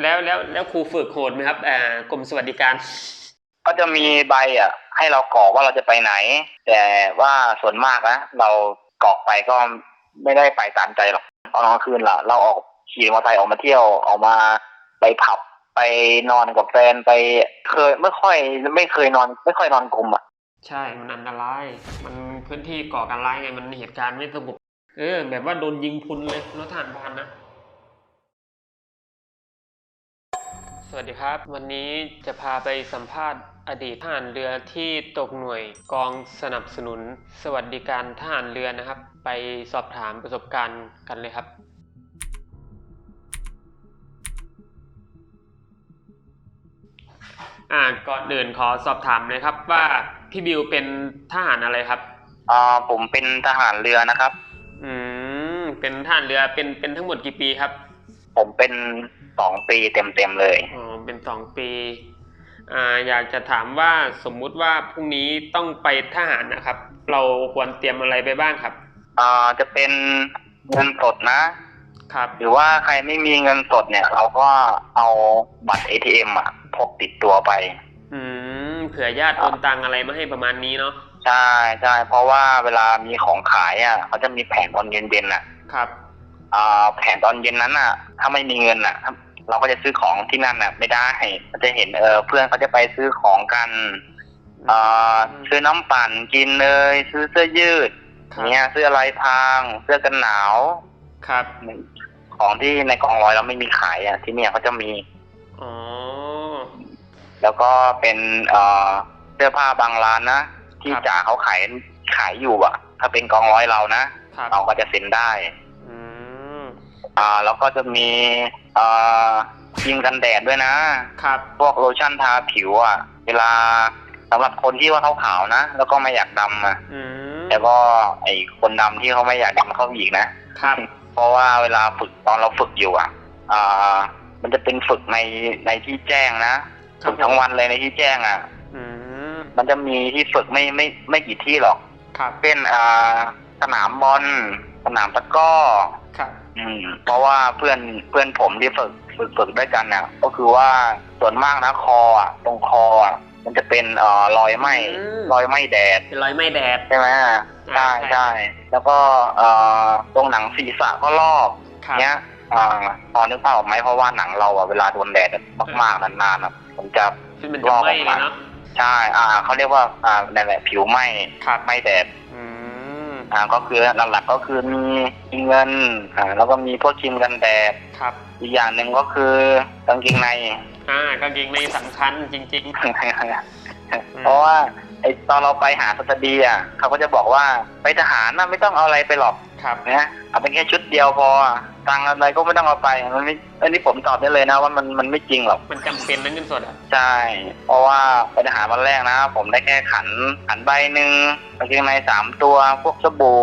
แล้วแล้วแล้วครูฝึกโหดไหมครับอ่ากรมสวัสดิการ ก็จะมีใบอะ ให้เรากรอกว่าเราจะไปไหน แต่ว่าส่วนมากนะเรากรอกไปก็ไม่ได้ไปตามใจหรอกตอนกลางคืนล่ะ เราออกขี่มอเตอร์ไซค์ออกมาเที่ยวออกมาไปผับไปนอนกับแฟนไปเคยไม่ค่อยไม่เคยนอน ไม่ค่อยนอนกลมอะใช่มันอันตราย มันพื้นที่ก่อการร้ายไงมันเหตุการณ์ไม่สงบเออแบบว่าโดนยิงพลุนเลยรถทหารพรานนะ สวัสดีครับ วันนี้จะพาไปสัมภาษณ์อดีตทหารเรือที่ตกหน่วยกองสนับสนุน สวัสดิการทหารเรือนะครับ ไปสอบถามประสบการณ์กันเลยครับ อ่าก่อนอื่นขอสอบถามเลยครับว่าพี่บิวเป็นทหารอะไรครับ อ่าผมเป็นทหารเรือนะครับ อืมเป็นทหารเรือเป็นเป็นทั้งหมดกี่ปีครับ ผมเป็น สองปีเต็มๆเลยอ๋อเป็นสองปีอ่าอยากจะถามว่าสมมุติว่าพรุ่งนี้ต้องไปทหารนะครับ เราควรเตรียมอะไรไปบ้างครับอ่าจะเป็นเงินสดนะครับ หรือว่าใครไม่มีเงินสดเนี่ย เราก็เอาบัตร ATM อะพกติดตัวไป อืมเผื่อญาติโอนตังอะไรมาให้ประมาณนี้เนาะใช่ใช่เพราะว่าเวลามีของขายอะเขาจะมีแผนตอนเย็นๆอะ ครับอ่าแผนตอนเย็นนั้นอะ ถ้าไม่มีเงินอะ เราก็จะซื้อของที่นั่นอะ ไม่ได้ก็จะเห็นเออเพื่อนเขาจะไปซื้อของกันอ่าซื้อน้ำปั่นกินเลย ซื้อเสื้อยืดครับเนี่ยเสื้อลายพราง เสื้อกันหนาวครับของที่ในกองร้อยเราไม่มีขายอะ ที่เนี่ยเขาจะมีอ๋อแล้วก็เป็นเอ่อเสื้อผ้าบางร้านนะที่ครับจ่าเขาขายขายอยู่อะ ถ้าเป็นกองร้อยเรานะครับเราก็จะเซ็นได้อืมอ่าแล้วก็จะมีเอ่อครีมกันแดดด้วยนะ ครับพวกโลชั่นทาผิวอะ เวลาสำหรับคนที่ว่าขาวๆนะ แล้วก็ไม่อยากดำอะ อืมแล้วก็ไอคนดำที่เขาไม่อยากดำเข้าอีกนะ ครับเพราะว่าเวลาฝึกตอนเราฝึกอยู่อะ อ่า มันจะเป็นฝึกในในที่แจ้งนะฝึกทั้งวันเลยในที่แจ้งอะ อืมมันจะมีที่ฝึกไม่ไม่ไม่กี่ที่หรอก ครับเป็นอ่าสนามบอลสนามตะกร้อ ครับ อืมเพราะว่าเพื่อนเพื่อนผมที่ฝึกฝึกฝึกด้วยกันน่ะ ก็คือว่าส่วนมากนะคออะตรงคออะมันจะเป็นเอ่อรอยไหมอืม รอยไหมแดดเป็นรอยไหม้แดด ใช่ไหมใช่ใช่ใช่แล้วก็เอ่อตรงหนังศีรษะก็ลอก ครับ เนี้ยอ่าพอนึกภาพออกไหมเพราะว่าหนังเราอะเวลาโดนแดดมากๆนานๆอะมันจะคือมันจะไหม้เลยเนาะ ใช่ อ่า เขาเรียกว่า อ่านั่นแหละผิวไหมครับ ไหมแดด อืมอ่าก็คือหลักๆก็คือมีมีเงินอ่าแล้วก็มีพวกครีมกันแดดครับ อีกอย่างหนึ่งก็คือกางเกงใน อ่ากางเกงในสำคัญจริง เพราะว่าไอตอนเราไปหาสตดีอะเขาก็จะบอกว่าไปทหารน่ะไม่ต้องเอาอะไรไปหรอกๆ ครับนะเอาเป็นแค่ชุดเดียวพอตังค์อะไรก็ไม่ต้องเอาไปมันไม่อันนี้ผมตอบได้เลยนะว่ามันมันไม่จริงหรอกมันจำเป็นนะเงินสดอะใช่เพราะว่าไปทหารวันแรกนะ ผมได้แค่ขันขันใบหนึ่งกางเกงในสามตัวพวกสบู่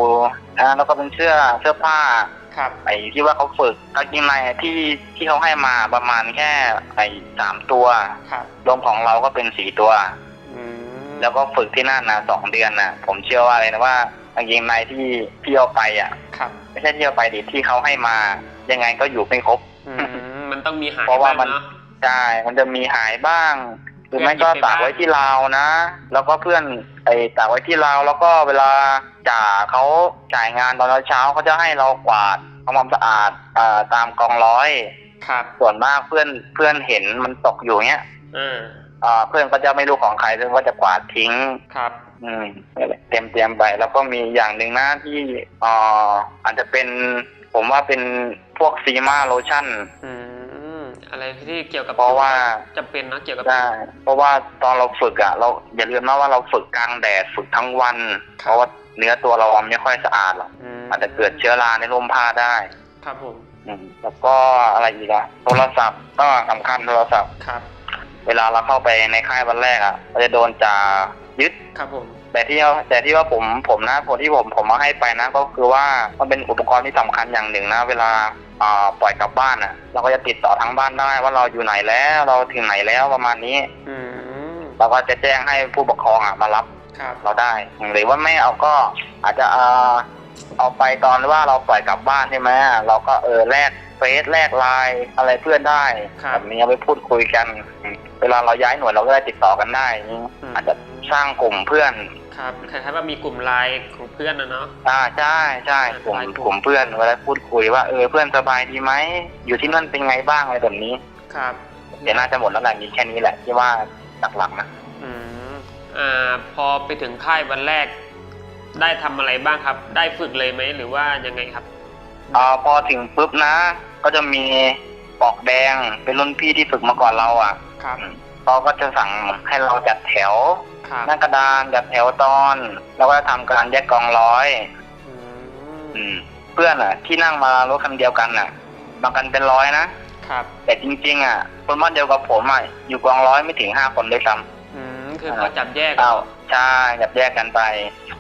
นะแล้วก็เป็นเสื้อเสื้อผ้าครับไอ้ที่ว่าเขาฝึกกางเกงในที่ที่เขาให้มาประมาณแค่ไอ้สามตัวครับรวมของเราก็เป็นสี่ตัวอืมแล้วก็ฝึกที่นั่นนะสองเดือนนะผมเชื่อว่าเลยนะว่า กางเกงในที่ที่เอาไปอะ ครับ ไม่ใช่ที่เอาไปดิที่เขาให้มายังไงก็อยู่ไม่ครบ อืมมันต้องมีหายเพราะว่าบ้างมันเนาะใช่มันจะมีหายบ้าง หรือไม่ก็เพื่อนหยิบไปตากไว้บ้างที่ราวนะ แล้วก็เพื่อนไอ้ตากไว้ที่ราวแล้วก็เวลาจ่าเขาจ่ายงานตอนเช้าเขาจะให้เรากวาดทำความสะอาดอ่าตามกองร้อย ครับส่วนมากเพื่อนเพื่อนเห็นมันตกอยู่เงี้ยอ่าอ่าเพื่อนก็จะไม่รู้ของใครซึ่งก็จะกวาดทิ้ง ครับ อืมเตรียมเตรียมไปแล้วก็มีอย่างหนึ่งนะที่อ่าอาจจะเป็น ผมว่าเป็นพวกซีมาโลชั่น อืมอะไรที่เกี่ยวกับเพราะว่าจำเป็นเนาะเกี่ยวกับ ใช่เพราะว่าตอนเราฝึกอะ เราอย่าลืมนะว่าเราฝึกกลางแดดฝึกทั้งวันเพราะว่าเนื้อตัวเราไม่ค่อยสะอาดหรอกมอาจจะเกิดเชื้อราในร่มผ้าได้ ครับผมอืมแล้วก็อะไรอีกอะโทรศัพท์ก็สำคัญโทรศัพท์ ครับ เวลาเราเข้าไปในค่ายวันแรกอะเราจะโดนจ่ายึด ครับผม แต่ที่แต่ที่ว่าผมผมนะผลที่ผมผมมาให้ไปนะ ก็คือว่ามันเป็นอุปกรณ์ที่สำคัญอย่างหนึ่งนะ เวลาอ่าปล่อยกลับบ้านอะ เราก็จะติดต่อทางบ้านได้ว่าเราอยู่ไหนแล้วเราถึงไหนแล้วประมาณนี้อืมเราก็จะแจ้งให้ผู้ปกครองอะมารับครับเราได้หรือว่าไม่เอาก็อาจจะเอาเอาไปตอนว่าเราปล่อยกลับบ้านใช่ไหมเราก็เออแลกสซแลกไลน์อะไรเพื่อนได้ครับแบบนี้เอาไปพูดคุยกันอืมเวลาเราย้ายหน่วยเราก็ได้ติดต่อกันได้นี่อาจจะสร้างกลุ่มเพื่อน ครับคล้ายๆว่ามีกลุ่มไลน์ของเพื่อนนะเนาะ อ่าใช่ใช่กลุ่มไลน์กลุ่มกลุ่มเพื่อนเวลาพูดคุยว่าเออเพื่อนสบายดีไหมอยู่ที่นั่นเป็นไงบ้างอะไรแบบนี้ ครับเดี๋ยวน่าจะหมดแล้วแหละมีแค่นี้แหละที่ว่าหลักๆนะอืมอ่าพอไปถึงค่ายวันแรก ได้ทำอะไรบ้างครับ ได้ฝึกเลยไหมหรือว่ายังไงครับอ่าพอถึงปุ๊บนะ ก็จะมีปอกแดงเป็นรุ่นพี่ที่ฝึกมาก่อนเราอะ ครับเขาก็จะสั่งให้เราจัดแถวครับ หน้ากระดานจัดแถวตอน แล้วก็ทำการแยกกองร้อยอืมอืม เพื่อนอะ ที่นั่งมารถคันเดียวกันอะบางกันเป็นร้อยนะครับ แต่จริง ๆ อะคนบ้านเดียวกับผมอะอยู่กองร้อยไม่ถึงห้าคนด้วยซ้อืมคือเขาจับแยกำอ้าวใช่จับแยกกันไป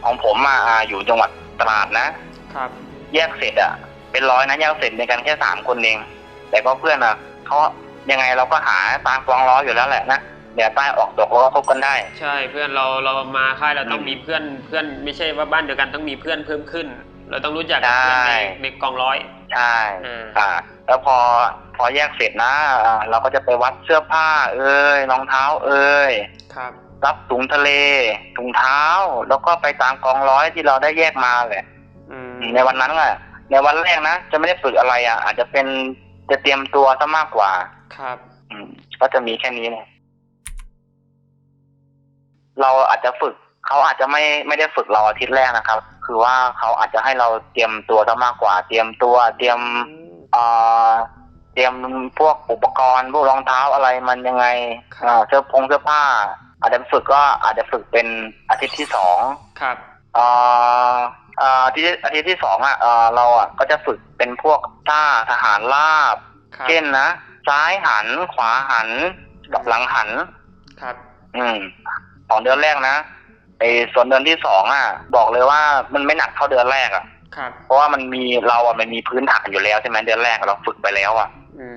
ของผมอะอ่าอยู่จังหวัดตราดนะครับ แยกเสร็จอะ เป็นร้อยนะแยกเสร็จในกันแค่สามคนเองแต่ก็เพื่อนอะเขายังไงเราก็หาตามกองร้อยอยู่แล้วแหละนะ เดี๋ยวใต้ออกตกเราก็คบกันได้ ใช่เพื่อนเราเรามาค่ายเราต้องอืมมีเพื่อนเพื่อนไม่ใช่ว่าบ้านเดียวกันต้องมีเพื่อนเพิ่มขึ้น เราต้องรู้จักกับใช่เพื่อนในในกองร้อยใช่อืมอ่าแล้วพอพอแยกเสร็จนะอ่าเราก็จะไปวัดเสื้อผ้า เอ้ยรองเท้าเอ้ยครับ รับถุงทะเลถุงเท้า แล้วก็ไปตามกองร้อยที่เราได้แยกมาแหละอืมในวันนั้นอะในวันแรกนะจะไม่ได้ฝึกอะไรอะ อาจจะเป็นจะเตรียมตัวซะมากกว่า ครับอืมก็จะมีแค่นี้เลย เราอาจจะฝึกเขาอาจจะไม่ไม่ได้ฝึกเราอาทิตย์แรกนะครับ คือว่าเขาอาจจะให้เราเตรียมตัวซะมากกว่า เตรียมตัว เตรียมเอ่อเตรียมพวกอุปกรณ์ พวกรองเท้าอะไรมันยังไงครับอ่าเสื้อพงเสื้อผ้า อาจจะฝึกก็อาจจะฝึกเป็นอาทิตย์ที่สองครับเอ่อเอ่ออาทิตย์อาทิตย์ที่สองอะเอ่อเราอะก็จะฝึกเป็นพวกท่าทหารราบครับเช่นนะ ซ้ายหันขวาหันกับหลังหัน ครับ อืม สองเดือนแรกนะไอ้ส่วนเดือนที่สองอะ บอกเลยว่ามันไม่หนักเท่าเดือนแรกอะครับ เพราะว่ามันมีเราอะมันมีพื้นฐานอยู่แล้วใช่ไหมเดือนแรกเราฝึกไปแล้วอะ อื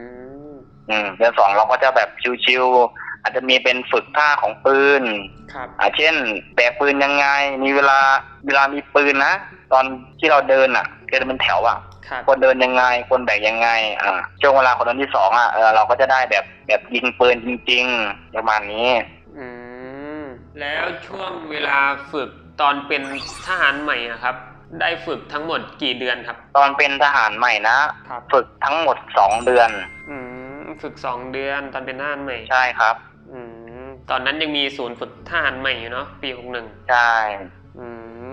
มอืมเดือนสองเราก็จะแบบชิวๆอาจจะมีเป็นฝึกท่าของปืนครับอ่าเช่นแบกปืนยังไง มีเวลาเวลามีปืนนะตอนที่เราเดินอะเดินเป็นแถวอะครับควรเดินยังไงควรแบกยังไง อ่าช่วงเวลาคนนั้นที่สองอะเออเราก็จะได้แบบแบบยิงปืนจริงๆประมาณนี้ อืม แล้วช่วงเวลาฝึกตอนเป็นทหารใหม่อะครับ ได้ฝึกทั้งหมดกี่เดือนครับ ตอนเป็นทหารใหม่นะ ครับ ฝึกทั้งหมดสองเดือน อืมฝึกสองเดือนตอนเป็นทหารใหม่ ใช่ครับ อืมตอนนั้นยังมีศูนย์ฝึกทหารใหม่อยู่เนาะปีหกหนึ่งใช่ อื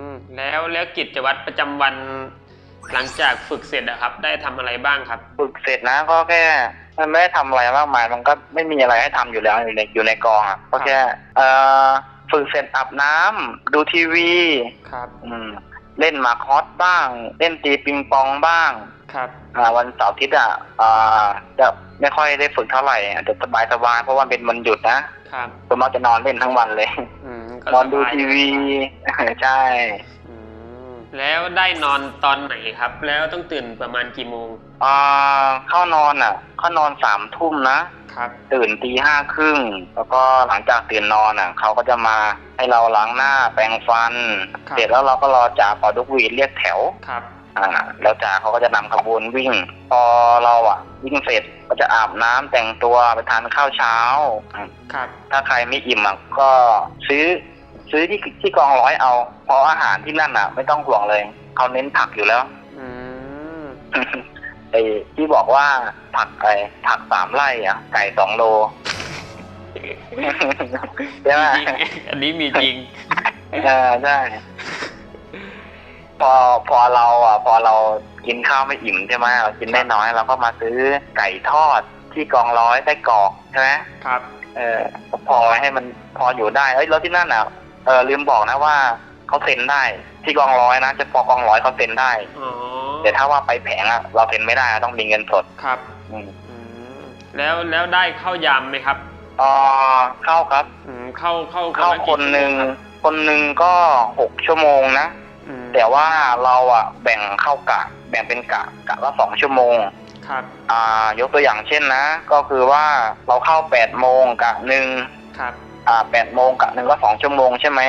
มแล้วแล้วกิจวัตรประจำวัน หลังจากฝึกเสร็จอะครับ ได้ทำอะไรบ้างครับ ฝึกเสร็จนะก็แค่มันไม่ได้ทำอะไรมากมาย มันก็ไม่มีอะไรให้ทำอยู่แล้วอยู่ในอยู่ในกองอะก็แค่เอ่อ ฝึกเสร็จอาบน้ำดูทีวี ครับ อืม เล่นหมากฮอตบ้าง เล่นตีปิงปองบ้าง ครับ อ่า วันเสาร์อาทิตย์อะอ่าจะไม่ค่อยได้ฝึกเท่าไหร่อาจจะสบายสบายๆเพราะว่าเป็นวันหยุดนะครับ ส่วนมากจะนอนเล่นทั้งวันเลย อืมก็นอนดูสบายทีวี ใช่ อืมแล้วได้นอนตอนไหนครับ แล้วต้องตื่นประมาณกี่โมง อ่าเข้านอนอะ เข้านอนสามทุ่มนะ ครับ ตื่นตีห้าครึ่งแล้วก็หลังจากตื่นนอนอะเขาก็จะมาให้เราล้างหน้าแปรงฟัน ครับ เสร็จแล้วเราก็รอจ่าปอดุกวีดเรียกแถว ครับ อ่าแล้วจ่าเขาก็จะนำขบวนวิ่ง พอเราอะ วิ่งเสร็จก็จะอาบน้ำแต่งตัวไปทานข้าวเช้าอืมครับ ถ้าใครไม่อิ่มอะก็ซื้อ ซื้อที่ที่กองร้อยเอา เพราะอาหารที่นั่นอะ ไม่ต้องห่วงเลยเขาเน้นผักอยู่แล้ว อืม ไอ้ที่บอกว่าผักไอ้ผักสามไร่อะ ไก่สองโลใช่ไหมจริงอันนี้มีจริงเออใช่พอพอเราอะ พอเรากินข้าวไม่อิ่มใช่ไหมเรากินได้น้อยเราก็มาซื้อไก่ทอดที่กองร้อยได้กรอกใช่ไหมครับ เออพอให้มันพออยู่ได้เอ้ยแล้วที่นั่นอะเออลืมบอกนะว่า เขาเซ็นได้ที่กองร้อยนะจะพอกองร้อยเขาเซ็นได้อ๋อแต่ถ้าว่าไปแผงอะเราเซ็นไม่ได้อะต้องมีเงินสดครับอืมอืมแล้วแล้วได้เข้ายามไหมครับอ๋อเข้าครับ อืมเข้าเข้าเข้าละคนกี่หนึ่งชั่วโมครับคนหนึ่งก็หกชั่วโมงนะอืมแต่ว่าเราอะแบ่งเข้ากะ แบ่งเป็นกะกะละสองชั่วโมง ครับอ่ายกตัวอย่างเช่นนะ ก็คือว่าเราเข้าแปดโมงกะหนึ่งครับอ่าแปดโมงกะหนึ่งก็สองชั่วโมงใช่ไหม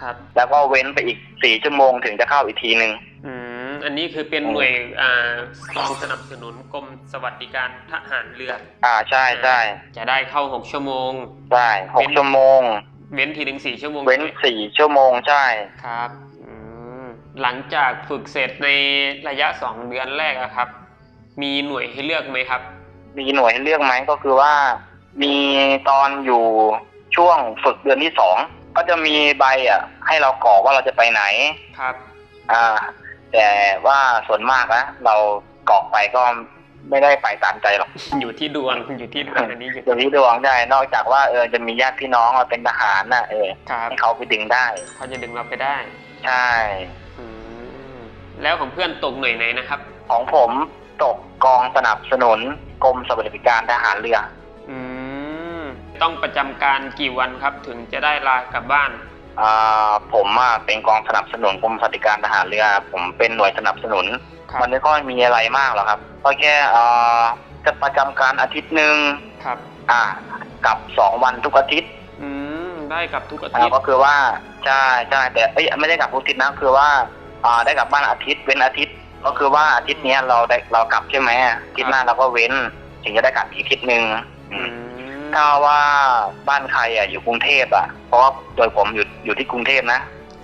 ครับ แล้วก็เว้นไปอีกสี่ชั่วโมงถึงจะเข้าอีกทีหนึ่งอืมอันนี้คือเป็นหน่วยอ่ากองสนับสนุนกรมสวัสดิการทหารเรือ อ่าใช่ใช่จะได้เข้าหกชั่วโมงใช่หกชั่วโมง เว้นทีหนึ่งสี่ชั่วโมงเว้นใช่ไหมสี่ชั่วโมงใช่ครับอืมหลังจากฝึกเสร็จในระยะสองเดือนแรกอะครับ มีหน่วยให้เลือกไหมครับ มีหน่วยให้เลือกไหมก็คือว่า มีตอนอยู่ช่วงฝึกเดือนที่สอง ก็จะมีใบอะ ให้เรากรอกว่าเราจะไปไหน ครับ อ่า แต่ว่าส่วนมากนะเรากรอกไปก็ไม่ได้ไปตามใจหรอกอยู่ที่ดวงอยู่ที่ดวงอันนี้อยู่เดี๋ยวนี้ดวงได้นอกจากว่าเออจะมีญาติพี่น้องมาเป็นทหารน่ะเออครับให้เขาไปดึงได้เขาจะดึงเราไปได้ใช่อืมแล้วของเพื่อนตกหน่วยไหนนะครับ ของผมตกกองสนับสนุนกรมสวัสดิการทหารเรืออืม ต้องประจำการกี่วันครับถึงจะได้ลากลับบ้านอ่าผมอะเป็นกองสนับสนุนกรมสวัสดิการทหารเรือผมเป็นหน่วยสนับสนุน ครับมันไม่ค่อยมีอะไรมากหรอกครับก็แค่เอ่อจะประจำการอาทิตย์หนึ่งครับ อ่ากับสองวันทุกอาทิตย์อืมได้กับทุกอาอ่าทิตย์ก็คือว่าใช่ใช่แต่เอ้ยไม่ได้กลับทุกอาทิตย์นะคือว่าอ่าได้กลับบ้านอาทิตย์เว้นอาทิตย์ ก็คือว่าอาทิตย์เนี้ยเราได้เรากลับใช่ไหมอาทิตย์หน้าเราก็เว้น ถึงจะได้กลับอีกอาทิตย์หนึ่งอือืมม ถ้าว่าบ้านใครอะอยู่กรุงเทพอะ เพราะว่าโดยผมอยู่อยู่ที่กรุงเทพนะ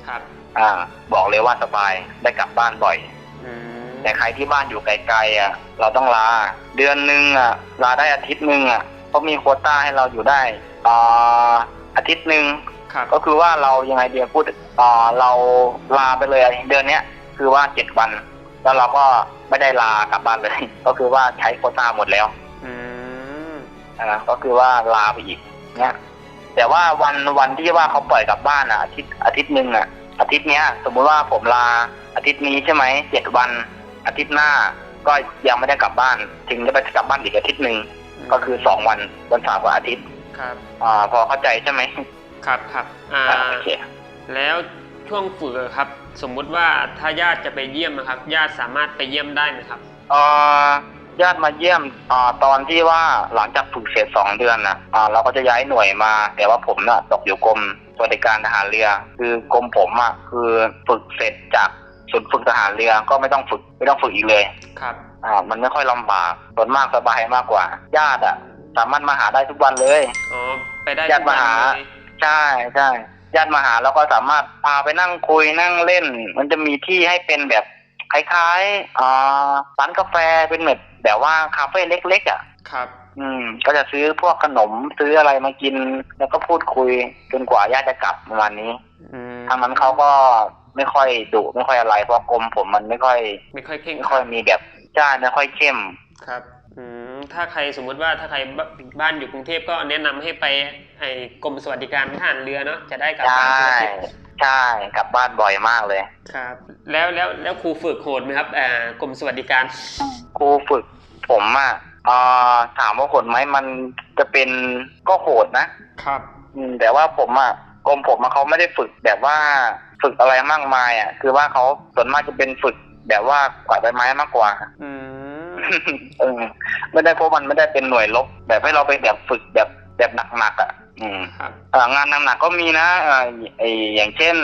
ครับ อ่า บอกเลยว่าสบายได้กลับบ้านบ่อย อืมแต่ใครที่บ้านอยู่ไกลๆอะ เราต้องลา เดือนหนึ่งอะลาได้อาทิตย์หนึ่งอะเพราะมีโควต้าให้เราอยู่ได้อ่าอาทิตย์หนึ่งครับก็คือว่าเรายังไงเดียพูดอ่าเราลาไปเลยเดือนเนี้ยคือว่าเจ็ดวัน แล้วเราก็ไม่ได้ลากลับบ้านเลย ก็คือว่าใช้โควต้าหมดแล้ว อืมอ่าก็คือว่าลาไปอีกเนี่ยแต่ว่าวันวันที่ว่าเขาปล่อยกลับบ้านอะอาทิตย์อาทิตย์หนึ่งอะ อาทิตย์เนี้ย สมมุติว่าผมลาอาทิตย์นี้ใช่ไหมเจ็ดวัน อาทิตย์หน้าก็ยังไม่ได้กลับบ้าน ถึงจะไปกลับบ้านอีกอาทิตย์หนึ่งก็คือสองวันวันเสาร์กับอาทิตย์ครับอ่าพอเข้าใจใช่ไหมครับครับอ่าอ่าโอเคแล้วช่วงฝึกอะครับ สมมุติว่าถ้าญาติจะไปเยี่ยมนะครับ ญาติสามารถไปเยี่ยมได้ไหมครับเอ่อ ญาติมาเยี่ยมอ่าตอนที่ว่าหลังจากฝึกเสร็จสองเดือนนะอ่าเราก็จะย้ายหน่วยมา แต่ว่าผมน่ะตกอยู่กรมสวัสดิการทหารเรือ คือกรมผมอะคือฝึกเสร็จจากศูนย์ฝึกทหารเรือก็ไม่ต้องฝึกไม่ต้องฝึกอีกเลยครับ อ่ามันไม่ค่อยลำบากส่วนมากสบายมากกว่า ญาติอะ สามารถมาหาได้ทุกวันเลยอ๋อไปได้ญาติมาหา ทุกวันเลยใช่ใช่ญาติมาหาเราก็สามารถพาไปนั่งคุยนั่งเล่น มันจะมีที่ให้เป็นแบบคล้ายๆอ่าร้านกาแฟเป็นแบบ แบบว่าคาเฟ่เล็กๆอะครับ อืม ก็จะซื้อพวกขนมซื้ออะไรมากิน แล้วก็พูดคุยจนกว่าญาติจะกลับประมาณนี้อืมทางนั้นเขาก็ไม่ค่อยดุไม่ค่อยอะไรเพราะกรมผมมันไม่ค่อย ไม่ค่อยเคร่งไม่คค่รัอยดมีแบบจ้าไม่ค่อยเข้มครับอืมถ้าใครสมมุติว่าถ้าใครบ้าบ้านอยู่กรุงเทพก็แนะนำให้ไปไอ้กรมสวัสดิการทหารเรือเนาะจะได้กลับใช่บ้านทุกอาทิตย์ ใช่กลับบ้านบ่อยมากเลย ครับ แล้วแล้วแล้วครูฝึกโหดไหมครับอ่ากรมสวัสดิการครูฝึกผมอะเอ่อถามว่าโหดไหมมันจะเป็นก็โหดนะครับ อืมแต่ว่าผมอะกรมผมอะเขาไม่ได้ฝึกแบบว่าฝึกอะไรมากมายอะ คือว่าเขาส่วนมากจะเป็นฝึกแบบว่ากวาดใบไม้มากกว่า อืมเออไม่ได้เพราะมันไม่ได้เป็นหน่วยลบแบบให้เราไปแบบฝึกแบบแบบหนักๆอะ อืมครับเอ่องานหนักๆก็มีนะเอ่อไออย่างเช่น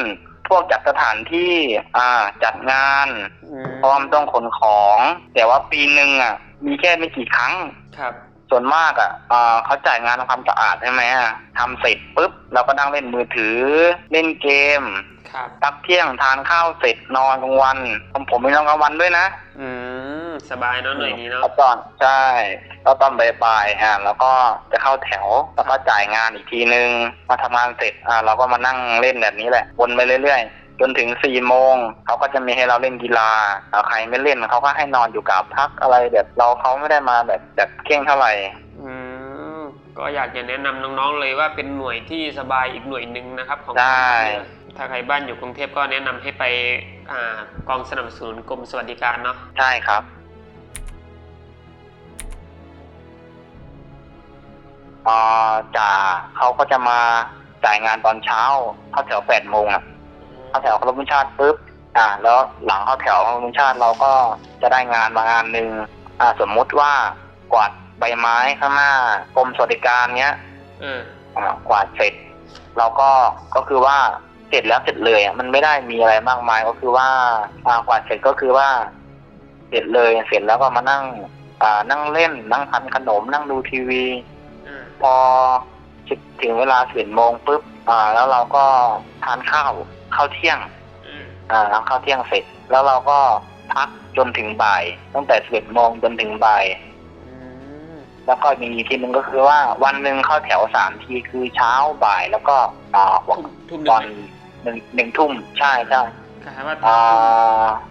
พวกจัดสถานที่อ่าจัดงานอืมพร้อมต้องขนของ แต่ว่าปีหนึ่งอะ มีแค่ไม่กี่ครั้ง ครับ ส่วนมากอะเอ่อเขาจ่ายงานทำความสะอาดใช่ไหมอะทำเสร็จปุ๊บเราก็นั่งเล่นมือถือ เล่นเกมครับ พักเที่ยงทานข้าวเสร็จนอนกลางวันผมผมไม่นอนกลางวันด้วยนะ อืม สบายเนาะหน่วยนี้เนาะแล้วตอนใช่แล้วตอนบ่ายๆอะแล้วก็จะเข้าแถวแล้วก็จ่ายงานอีกทีนึงมาทำงานเสร็จอ่าเราก็มานั่งเล่นแบบนี้แหละวนไปเรื่อยๆ จนถึงสี่โมงเขาก็จะมีให้เราเล่นกีฬาเอาใครไม่เล่นเขาก็ให้นอนอยู่กับพักอะไรแบบเราเขาไม่ได้มาแบบแบบเข่งเท่าไหร่อืมก็อยากจะแนะนำน้องๆเลยว่าเป็นหน่วยที่สบายอีกหน่วยหนึ่งนะครับของใช่กรมเรือถ้าใครบ้านอยู่กรุงเทพก็แนะนำให้ไปอ่ากองสนับสนุนกรมสวัสดิการเนาะใช่ครับ อ่าจ่าเขาก็จะมาจ่ายงานตอนเช้าเข้าแถวแปดโมงอะเข้าแถวเคารพธงชาติปุ๊บอ่า แล้วหลังเข้าแถวเคารพธงชาติเราก็จะได้งานมางานหนึ่งอ่า สมมุติว่ากวาดใบไม้ข้างหน้ากรมสวัสดิการเนี้ยเอออ่ากวาดเสร็จเราก็ก็คือว่าเสร็จแล้วเสร็จเลยอะมันไม่ได้มีอะไรมากมายก็คือว่าอ่ากว่าเสร็จก็คือว่า เสร็จเลยเสร็จแล้วก็มานั่ง อ่านั่งเล่นนั่งทานขนมนั่งดูทีวีอ่า พอถึงเวลาสิบโมงปุ๊บอ่า แล้วเราก็ทานข้าวข้าวเที่ยงอืมอ่าทานข้าวเที่ยงเสร็จ แล้วเราก็พักจนถึงบ่าย ตั้งแต่สิบโมงจนถึงบ่ายอืมแล้วก็มีอีกทีหนึ่งก็คือว่าวันหนึ่งเข้าแถวสามทีคือเช้าบ่ายแล้วก็อ่าทุ่มทุ่มหตนึ่องนหนึ่งหนึ่งทุ่มใช่ใช่ คล้ายๆว่าอ่า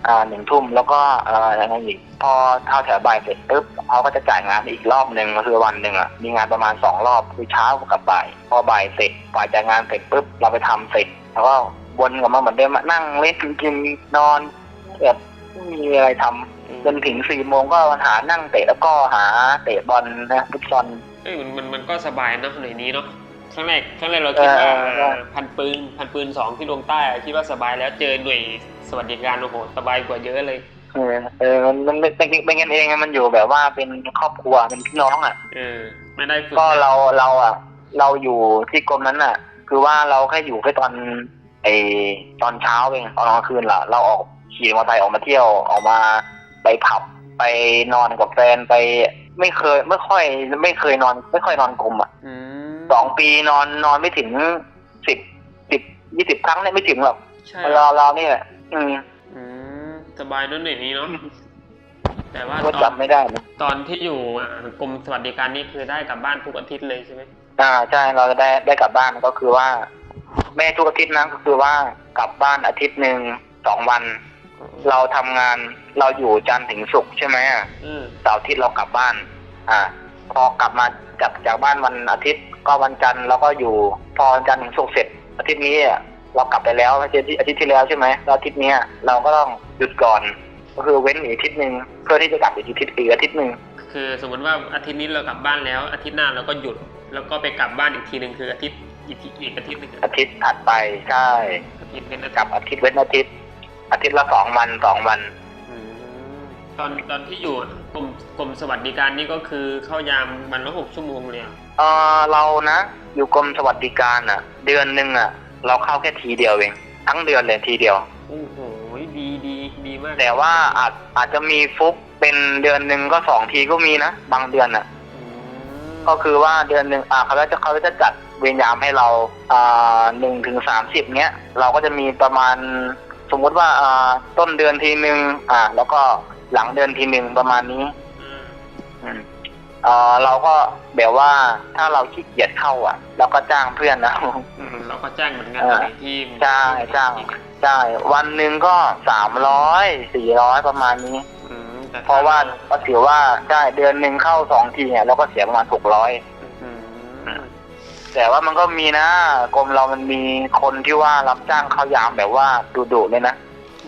อ่าหนึ่งทุ่มแล้วก็อ่าอะไรอีกพอเข้าแถวบ่ายเสร็จปุ๊บเขาก็จะจ่ายงานอีกรอบหนึ่งก็คือวันหนึ่งอะมีงานประมาณสองรอบคือเช้ากับบ่าย พอบ่ายเสร็จบ่ายจ่ายงานเสร็จปุ๊บเราไปทำเสร็จแล้วก็วนกลับมาเหมือนเดิมอะนั่งเล่นกินนอนแบบไม่มีอะไรทำจนถึงสี่โมงก็หานั่งเตะแล้วก็หาเตะบอลนะฟุตบอลเอ้ยมันมันมันก็สบายเนอะหน่วยนี้เนาะ ครั้งแรกครั้งแรกเราคิดว่าเออเออ พันปืนพันปืนสองที่ลงใต้อะคิดว่าสบายแล้วเจอหน่วยสวัสดิการโอ้โหสบายกว่าเยอะเลย เออเออมันมันเป็นเป็นกันเองอะมันอยู่แบบว่าเป็นครอบครัวเป็นพี่น้องอะ เออ ไม่ได้ฝึกก็เราเราอะ เราอยู่ที่กรมนั้นอะ คือว่าเราแค่อยู่แค่ตอนไอตอนเช้าเองตอนกลางคืนล่ะ เราออกขี่มอเตอร์ไซค์ออกมาเที่ยวออกมาไปผับไปนอนกับแฟนไปไม่เคยไม่ค่อยไม่เคยนอน ไม่ค่อยนอนกรมอะ อืม สองปีนอนนอนไม่ถึงสิบสิบยี่สิบครั้งเนี่ยไม่ถึงหรอกใช่เราเรานี่แหละอืมอืมสบายเนอะหน่วยนี้เนาะแต่ว่าก็ตอนจำไม่ได้นะตอนที่อยู่อ่ากรมสวัสดิการนี่คือได้กลับบ้านทุกอาทิตย์เลยใช่ไหมอ่าใช่เราจะได้ได้กลับบ้านก็คือว่า แม่ทุกอาทิตย์นะก็คือว่ากลับบ้านอาทิตย์หนึ่งสองวัน เราทำงานเราอยู่จันทร์ถึงศุกร์ใช่ไหมอะอืมเสาร์อาทิตย์เรากลับบ้าน อ่า พอกลับมาจากจากบ้านวันอาทิตย์ ก็วันจันทร์เราก็อยู่พอวันจันทร์ถึงศุกร์เสร็จอาทิตย์นี้อะเรากลับไปแล้วอาทิตย์ที่อาทิตย์ที่แล้วใช่ไหมแล้วอาทิตย์เนี้ยเราก็ต้องหยุดก่อน ก็คือเว้นอีกอาทิตย์หนึ่งเพื่อที่จะกลับอีกอาทิตย์อีกอาทิตย์หนึ่งคือสมมติว่าอาทิตย์นี้เรากลับบ้านแล้ว อาทิตย์หน้าเราก็หยุดแล้วก็ไปกลับบ้านอีกทีหนึ่งคืออาทิตย์อีกทีอีกอาทิตย์หนึ่งอาทิตย์ถัดไปใช่อาทิตย์เป็นอาทิกลัตบย์อาทิตย์เว้นอาทิตย์ อาทิตย์ละสองวันสองวันอืมตอนตอนที่อยู่กรมกรมสวัสดิการนี่ก็คือเข้ายามวันละหกชั่วโมงเลยอะ เออเรานะ อยู่กรมสวัสดิการอะ เดือนหนึ่งอะ เราเข้าแค่ทีเดียวเอง ทั้งเดือนเลยทีเดียว โอ้โหดีดีดีมากแต่ว่าอาจอาจจะมีฟุกเป็นเดือนหนึ่งก็สองทีก็มีนะ บางเดือนอะ อืมก็คือว่าเดือนหนึ่งอ่าเขาก็จะเขาก็จะจัดเวรยามให้เราอ่าหนึ่งถึงสามสิบเนี้ย เราก็จะมีประมาณสมมุติว่าอ่าต้นเดือนทีหนึ่งอ่า แล้วก็หลังเดือนทีหนึ่งประมาณนี้ อืม อืม เอ่อเราก็แบบว่าถ้าเราขี้เกียจเข้าอะเราก็จ้างเพื่อนนะอืมเราก็แจ้งเหมือนกันเออในที่ใช่จ้างใช่วันหนึ่งก็สามร้อยสี่ร้อยประมาณนี้อืมแต่ถ้เพราะว่าก็ถือว่าใช่เดือนหนึ่งเข้าสองทีเนี่ยเราก็เสียประมาณหกร้อยอืมแต่ว่ามันก็มีนะกรมเรามันมีคนที่ว่ารับจ้างเข้ายามแบบว่าดุๆเลยนะ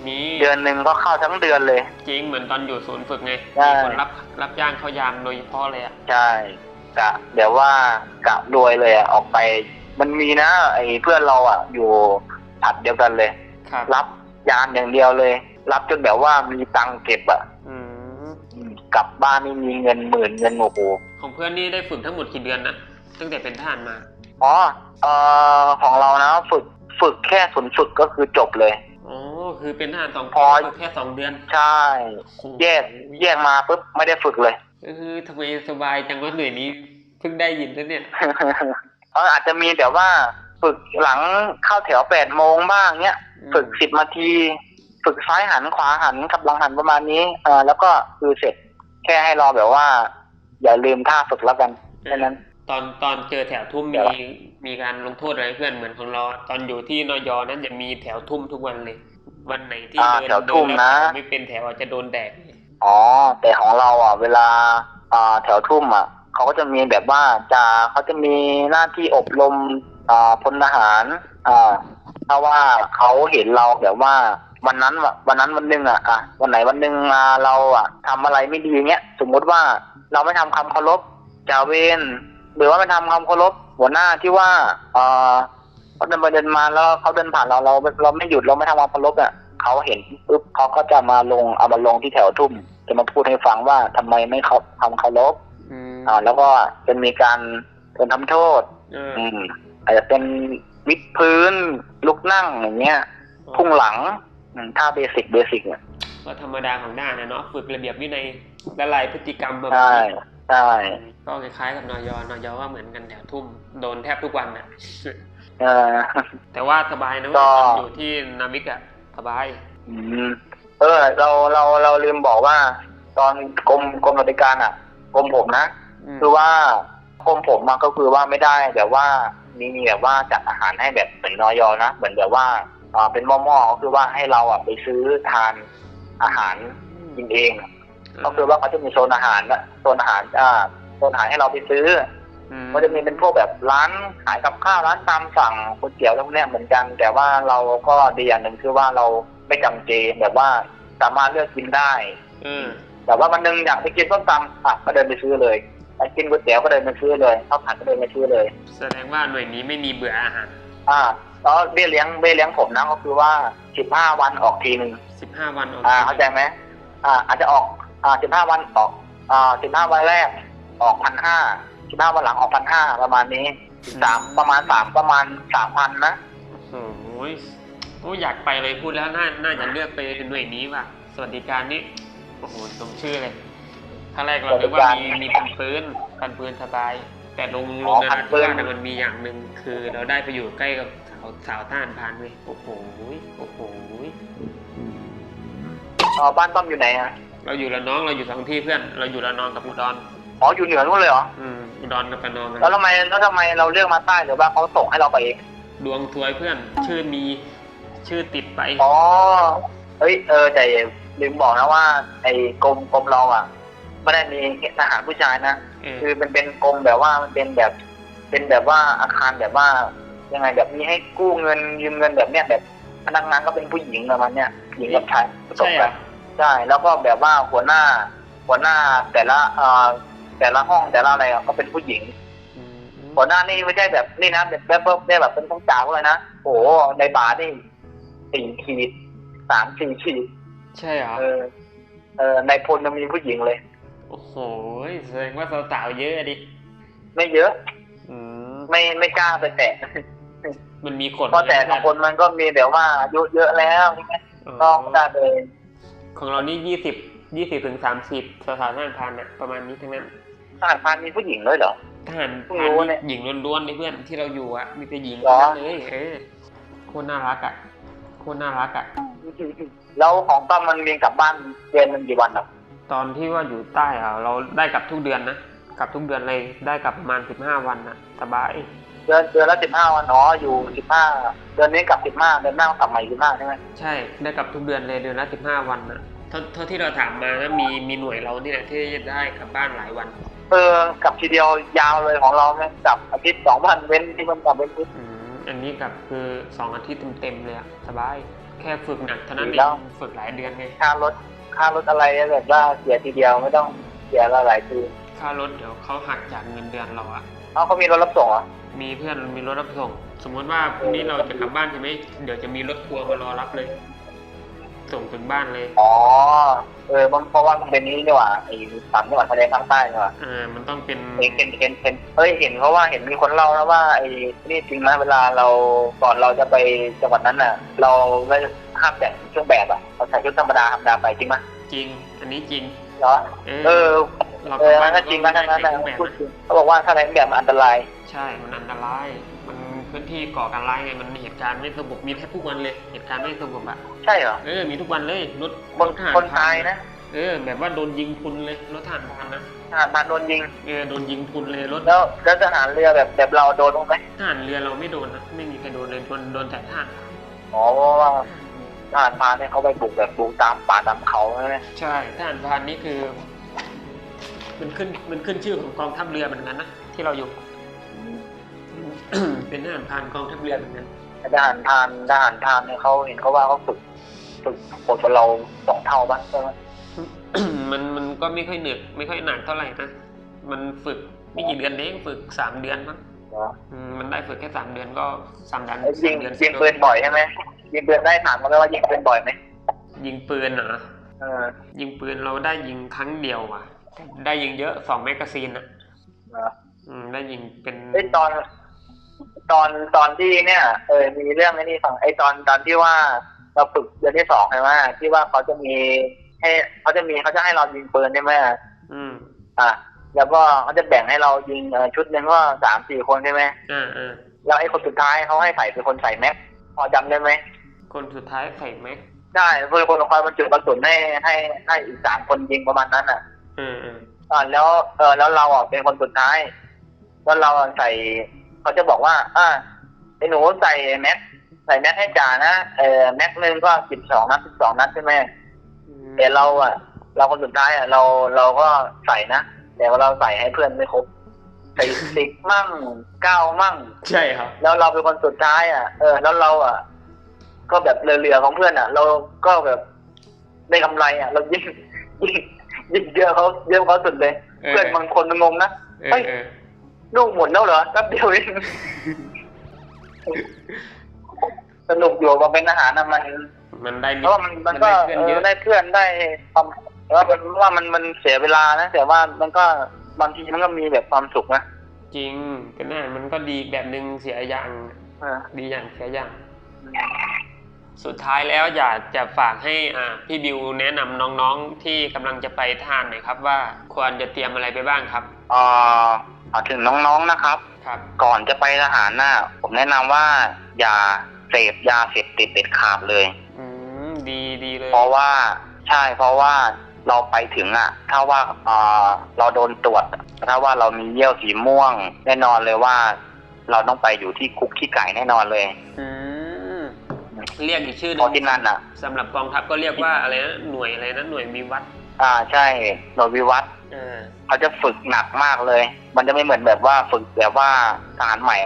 มีเดือนหนึ่งก็เข้าทั้งเดือนเลย จริงเหมือนตอนอยู่ศูนย์ฝึกไงใช่ มีคนรับรับจ้างเข้ายามโดยเฉพาะเลยอะใช่กะแบบว่ากะรวยเลยอะออกไป มันมีนะ ไอ้เพื่อนเราอะ อยู่ผัดเดียวกันเลย ครับรับยามอย่างเดียวเลย รับจนแบบว่ามีตังค์เก็บอะอืมอืมกลับบ้านนี่มีเงินหมื่นเงินโอ้โหของเพื่อนนี่ได้ฝึกทั้งหมดกี่เดือนนะตั้งแต่เป็นทหารมา อ๋อเอ่อของเรานะ ฝึกฝึกแค่ศูนย์ฝึกก็คือจบเลยอ๋อ คือเป็นทหารสองพอฝึกแค่สองเดือน ใช่ แยกแยกมาปุ๊บไม่ได้ฝึกเลยเออทำไมสบายจังว่าหน่วยนี้เพิ่งได้ยินแล้วเนี่ยเอออาจจะมีแต่ว่าฝึกหลังเข้าแถวแปดโมงบ้างเนี้ยฝึกสิบนาที ฝึกซ้ายหันขวาหันกับหลังหันประมาณนี้เออแล้วก็คือเสร็จแค่ให้รอแบบว่า อย่าลืมท่าฝึกแล้วกันแค่นั้น ตอนตอนเจอแถวทุ่มเดี๋มียวมีการลงโทษอะไรเพื่อนเหมือนของเรา ตอนอยู่ที่นอยนั้นจะมีแถวทุ่มทุกวันเลย วันไหนที่อ่าเดินแถวทุ่มเดิแล้วนะแถวไม่เป็นแถวอาจจะโดนแดดอ๋อ แต่ของเราอะ เวลาอ่าแถวทุ่มอะเขาก็จะมีแบบว่าจะเขาจะมีหน้าที่อบรมอ่าพลทหารอ่าถ้าว่าเขาเห็นเราแบบว่าวันนั้นว่ะวันนั้นวันหนึ่งอะอะวันไหนวันหนึ่งมาเราอะทำอะไรไม่ดีเงี้ยสมมุติว่าเราไม่ทำคำเคารพจาเวนหรือว่าไม่ทำคำเคารพหัวหน้าที่ว่าเอ่อเขาเดินไปเดินมาแล้วเขาเดินผ่านเราเราเราไม่หยุดเราไม่ทำความเคารพอะ เขาเห็นปุ๊บเขาก็จะมาลงเอามาลงที่แถวทุ่ม จะมาพูดให้ฟังว่าทำไมไม่เขาทำเคารพอืมอ่า แล้วก็จะมีการเป็นทำโทษเอออืมอาจจะเป็นวิดพื้นลุกนั่งอย่างเงี้ยพุ่งหลังอืมท่าเบสิกเบสิกเนี่ยก็ธรรมดาของด้านนะเนาะฝึกระเบียบวินัยละลายพฤติกรรมแบบใช่ใช่ก็คล้ายๆกับนอยนอยก็เหมือนกันแถวทุ่มโดนแทบทุกวันน่ะเออแต่ว่าสบายนะก็ตอนอยู่ที่นามิกอะ สบาย อืมเออ เราเราเราลืมบอกว่า ตอนกรมกรมสวัสดิการอะกรมผมนะอืมคือว่ากรมผมมาก็คือว่าไม่ได้แบบว่ามีมีแบบว่าจัดอาหารให้แบบเหมือนนอยนะเหมือนแบบว่าอ่าเป็นหม้อๆก็คือว่าให้เราอะไปซื้อทานอาหารกินเอง ก็คือว่าเขาจะมีโซนอาหารนะโซนอาหารอ่าโซนอาหารให้เราไปซื้อม ก็จะมีเป็นพวกแบบร้านขายกับข้าวร้านตามสั่งก๋วยเตี๋ยวพวกเนี้ยเหมือนกัน แต่ว่าเราก็ดีอย่างหนึ่งคือว่าเราไม่จำเจแบบว่าสามารถเลือกกินได้ อืมแต่ว่าวันหนึงอยากไปกินส้มตำอะก็เดินไปซื้อเลยไปกินก๋วยเตี๋ยวก็เดินไปซื้อเลยข้าวผัดก็เดินไปซื้อเลย แสดงว่าหน่วยนี้ไม่มีเบื่ออาหารอ่าแล้วเบี้ยเลี้ยงเบี้ยเลี้ยงผมนะก็คือว่าสิบห้าวันออกทีหนึ่งสิบห้าวันออกอ่าเข้าใจไหมอ่า อาจจะออกอ่าสิบห้าวันออกอ่าสิบห้าวันแรกออกพันห้า สิบห้าวันหลังออกพันห้าประมาณนี้สามประมาณสามประมาณสามพันนะโอ้โหโอ้อยากไปเลยพูดแล้วน่าน่าจะเลือกไปหน่วยนี้ว่ะสวัสดิการนี่โอ้โหสมชื่อเลยครั้งแรกเราคิดว่ามีมีพันปืนพันปืนสบาย แต่ลงลงนาราธิวาสน่ะมันมีอย่างหนึ่งคือเราได้ไปอยู่ใกล้กับสาวสาวต้านพานเลยโอ้โหโอ้โหอ๋อบ้านต้อมอยู่ไหนอะเราอยู่ละน้องเราอยู่สองที่เพื่อน เราอยู่ละนองกับอุดร อ๋ออยู่เหนือนู่นเลยเหรออืมอุดรกับระนองนะแล้วทำไมแล้วทำไมเราเลือกมาใต้หรือว่าเขาส่งให้เราไปเองดวงถวยเพื่อน ชื่อมีชื่อติดไปอ๋อเฮ้ยเออแต่ลืมบอกนะว่า ไอ้กรมกรมเราอะไม่ได้มีทหารผู้ชายนะเออคือมันเป็นกรมแบบว่ามันเป็นแบบ เป็นแบบว่าอาคารแบบว่ายังไงแบบมีให้กู้เงินยืมเงินแบบเนี้ยแบบพนักงานก็เป็นผู้หญิงประมาณเนี้ยหญิงกับชายผสมใช่เหรกัอนใช่แล้วก็แบบว่าหัวหน้า หัวหน้าแต่ละเอ่อ แต่ละห้องแต่ละอะไรอะก็เป็นผู้หญิงอืมหัวหน้านี่ไม่ใช่แบบนี่นะแบบแบบแบบแบบเป็นต้องจ่าวเลยนะโอ้โหในบาร์นี่สี่ขีดสามสี่ขีดใช่เหรอเออเออในพลมันมีผู้หญิงเลย โอ้โหแสดงว่าสาวๆเยอะดิไม่เยอะอืมไม่ไม่กล้าไปแตะมันมีกฎเพราะแต่ละคนมันก็มีแบบว่าอายุเยอะแล้วใช่ไหมอ๋อก็ไม่ได้เลยของเรานี่ยี่สิบยี่สิบถึงสามสิบสถานทหารพรานเนี่ยประมาณนี้ทั้งนั้น ทหารพรานมีผู้หญิงด้วยเหรอทหารเพิ่งพรานรู้เนี่ยหญิงล้วนๆเลยเพื่อนที่เราอยู่อะมีแต่หญิงเหรอทั้งนั้นเลยเออโคตรน่ารักอะโคตรน่ารักอะแล้วของตั้มมันมีกลับบ้านเดือนมันกี่วันอะตอนที่ว่าอยู่ใต้อะเราได้กลับทุกเดือนนะกลับทุกเดือนเลยได้กลับประมาณสิบห้าวันนะสบายเดือนเดือนละสิบห้าวันอ๋ออยู่สิบห้าเดือนนี้กลับสิบห้าเดือนหน้ากลับใหม่สิบห้าใช่ไหมใช่ได้กลับทุกเดือนเลยเดือนละสิบห้าวันนะเท่าเท่าที่เราถามมานะมีมีหน่วยเรานี่แหละที่ได้กลับบ้านหลายวัน เออกลับทีเดียวยาวเลยของเราเนี่ยกลับอาทิตย์สองวันเว้นที่มันกลับเว้นอาทิตย์ อืมอันนี้กับคือสองอาทิตย์เต็มๆเลยอะสบาย แค่ฝึกหนักเท่านั้นเอแล้งวฝึกหลายเดือนไงค่ารถค่ารถอะไรแบบว่าเสียทีเดียวไม่ต้องเสียละหลายทีค่ารถเดี๋ยวเขาหักจากเงินเดือนเราอะเอาเขามีรถรับส่งเหรอมีเพื่อนมีรถรับส่ง สมมติว่าพรุ่งนี้เราจะกลับบ้านใช่ไหมเดี๋ยวจะมีรถทัวร์มารอรับเลย ส่งถึงบ้านเลย อ๋อ เออมันเพราะว่ามันเป็นนี้นี่หว่าไอ้สามจังหวัดทะเลภาคใต้นี่หว่าอ่ามันต้องเป็นเห็นเห็นเห็นเห็นเฮ้ยเห็นเพราะว่าเห็นมีคนเล่านะว่าไอ้นี่จริงนะเวลาเราก่อนเราจะไปจังหวัดนั้นน่ะ เราไม่ห้ามแต่งเครื่องแบบอะเราใส่ชุดธรรมดาธรรมดาไปจริงไหมจริง อันนี้จริงเหรอเอเอออเราเอกลัอบบ้านถ้าจริงก็ก็ทั้งนั้นไม่นะได้ใส่เครื่องแบบพูดนะจริงเขาบอกว่าถ้าแต่งแบบมันอันตราย ใช่มันอันตรายมัน พื้นที่ก่อการร้ายไงมันเหตุการณ์ไม่สงบมีแทบทุกวันเลย เหตุการณ์ไม่สงบอะใช่เหรอ เออมีทุกวันเลยรถคนรถทหารคนตายนะ เออ แบบว่าโดนยิงพรุนเลยรถทหารพรานนะทหารพรานโดนยิง เออโดนยิงพรุนเลยรถแล้วแล้วทหารเรือแบบแบบเราโดนบ้างไหมทหารเรือเราไม่โดนนะไม่มีใครโดนเลยโดนโดนแต่ทหารอ๋อเพราะว่าทหารพรานเนี่ยเขาไปบุกแบบบุกตามป่าตามเขาใช่ไหมใช่ทหารพรานนี่คือ มันขึ้นมันขึ้นชื่อของกองทัพเรือเหมือนกันนะที่เราอยู่ เป็นทหารพรานกองทัพเรือเหมือนกันทหารพรานทหารพรานเนี่ยเขาเห็นเขาว่าเขาฝึกฝึกโหดกว่าเราสองเท่าบ้างใช่ไหมมันมันก็ไม่ค่อยเหนื่อยไม่ค่อยหนักเท่าไหร่นะมันฝึกไม่กี่เดือนเองฝึกสามเดือนมั้งเหรออืมมันได้ฝึกแค่สามเดือนก็สามเดือนไอ้ยิงสามเดือนยิงปืนบ่อยใช่ไหมยิงปืนได้ถามมาไหมว่ายิงปืนบ่อยไหมยิงปืนเหรอเออยิงปืนเราได้ยิงครั้งเดียวอะ ได้ยิงเยอะสองแมกกาซีนอะเหรออืมได้ยิงเป็นไอ้ยตอน ตอนตอนที่เนี่ยเออมีเรื่องไอ้นี่ฟังไอ้ตอนตอนที่ว่าเราฝึกเดือนที่สองใช่ไหมที่ว่าเขาจะมีให้เขาจะมีเขาจะให้เรายิงปืนใช่ไหมอืม อะแล้วก็เขาจะแบ่งให้เรายิงเอ่อชุดหนึ่งก็สามสี่คนใช่ไหมอ่าอ่าแล้วไอ้คนสุดท้ายเขาให้ใส่เป็นคนใส่แม็กพอจำได้ไหมคนสุดท้ายใส่แม็กได้เพื่อคนคอยบรรจุกระสุนให้ให้ให้อีกสามคนยิงประมาณนั้นอะ อืมอืมอ่าแล้วเออแล้วเราอะเป็นคนสุดท้ายแล้วเราอะใส่ เขาจะบอกว่า อ่าไอ้หนูใส่แม็กใส่แม็กให้จ่านะเออแม็กหนึ่งก็สิบสองนัดสิบสองนัดใช่ไหมอืมแต่เราอะ เราคนสุดท้ายอะเราเราก็ใส่นะแต่ว่าเราใส่ให้เพื่อนไม่ครบใส่สิบมั่งเก้ามั่ง ใช่ครับ แล้วเราเป็นคนสุดท้ายอะเออแล้วเราอะ ก็แบบเหลือๆของเพื่อนอะ เราก็แบบได้กำไรอะ เรายิ่งยิ่งยิ่งเยอะเขาเยอะเขาสุดเลยเออเพื่อนบางคนมันงงนะเออเฮ้ยเออ ลูกหมดแล้วเหรอแป๊บเดียวเองสนุกอยู่มาเป็นอาหารนะมันมันได้เพราะว่ามันมันก็ได้เอเพื่อนเยออะได้เพื่อนได้ความแล้วมันว่ามันมันเสียเวลานะแต่ว่ามันก็บางทีมันก็มีแบบความสุขนะจริงก็น่ามันก็ดีแบบหนึ่งเสียอย่างเออดีอย่างเสียอย่างสุดท้ายแล้วอยากจะฝากให้อ่าพี่บิวแนะนำน้องๆที่กำลังจะไปทหานหน่อยครับ ว่าควรจะเตรียมอะไรไปบ้างครับเอ่อ เอาถึงน้องๆนะครับ ครับ ก่อนจะไปทหารน่ะผมแนะนำว่า อย่าเสพยาเสพติดเด็ดขาดเลย อืม ดีดีเลย เพราะว่าใช่เพราะว่าเราไปถึงอะถ้าว่าเอ่อเราโดนตรวจ ถ้าว่าเรามีเยี่ยวสีม่วง แน่นอนเลยว่า เราต้องไปอยู่ที่คุกขี้ไก่แน่นอนเลยอืม เรียกอีกชื่อหเพนึราะงที่นั่นอะสำหรับกองทัพก็เรียกว่าอะไรนะ หน่วยอะไรนะ หน่วยวิวัฒน์ อ่าใช่หน่วยวิวัฒน์อ่าเขาจะฝึกหนักมากเลย มันจะไม่เหมือนแบบว่าฝึกแบบว่าทหารใหม่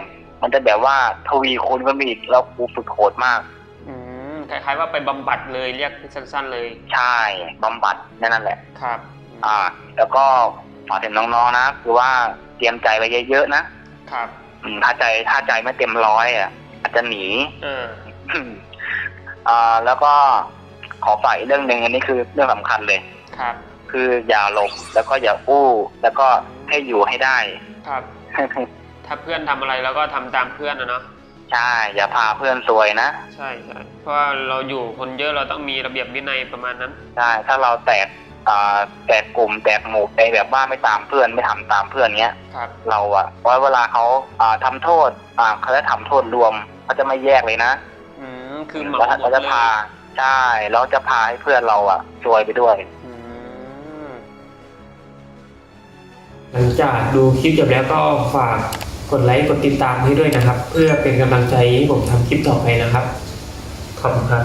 มันจะแบบว่าทวีคูณก็มีอีกแล้วครูฝึกโหดมาก อืมคล้ายๆว่าไปบำบัดเลยเรียกสั้น ๆ เลยใช่บำบัดนั่นแหละ ครับอ่า แล้วก็ฝากถึงน้องๆนะคือว่าเตรียมใจไปเยอะๆนะครับ อืมถ้าใจถ้าใจไม่เต็มร้อยอะอาจจะหนี เออ อ่าแล้วก็ขอฝ่ายเรื่องหนึ่งอันนี้คือเรื่องสำคัญเลย ครับ คืออย่าหลบแล้วก็อย่าอู้ แล้วก็ให้อยู่ให้ได้ ครับ ถ้าเพื่อนทำอะไรเราก็ทำตามเพื่อนนะเนาะใช่ อย่าพาเพื่อนซวยนะ ใช่ใช่เพราะว่าเราอยู่คนเยอะเราต้องมีระเบียบวินัยประมาณนั้น ใช่ ถ้าเราแตกอ่าแตกกลุ่มแตกหมู่ไปแบบว่าไม่ตามเพื่อนไม่ทำตามเพื่อนเนี้ยครับเราอะไว้เวลาเขาอ่าทำโทษอ่าเขาจะทำโทษรวมเขาจะไม่แยกเลยนะอืมคือเหมาแล้วหมเขาดจะเลยพาใช่แล้วจะพาให้เพื่อนเราอะซวยไปด้วย หลังจากดูคลิปจบแล้วก็ฝากกดไลค์กดติดตามให้ด้วยนะครับ เพื่อเป็นกำลังใจให้ผมทำคลิปต่อไปนะครับ ขอบคุณครับ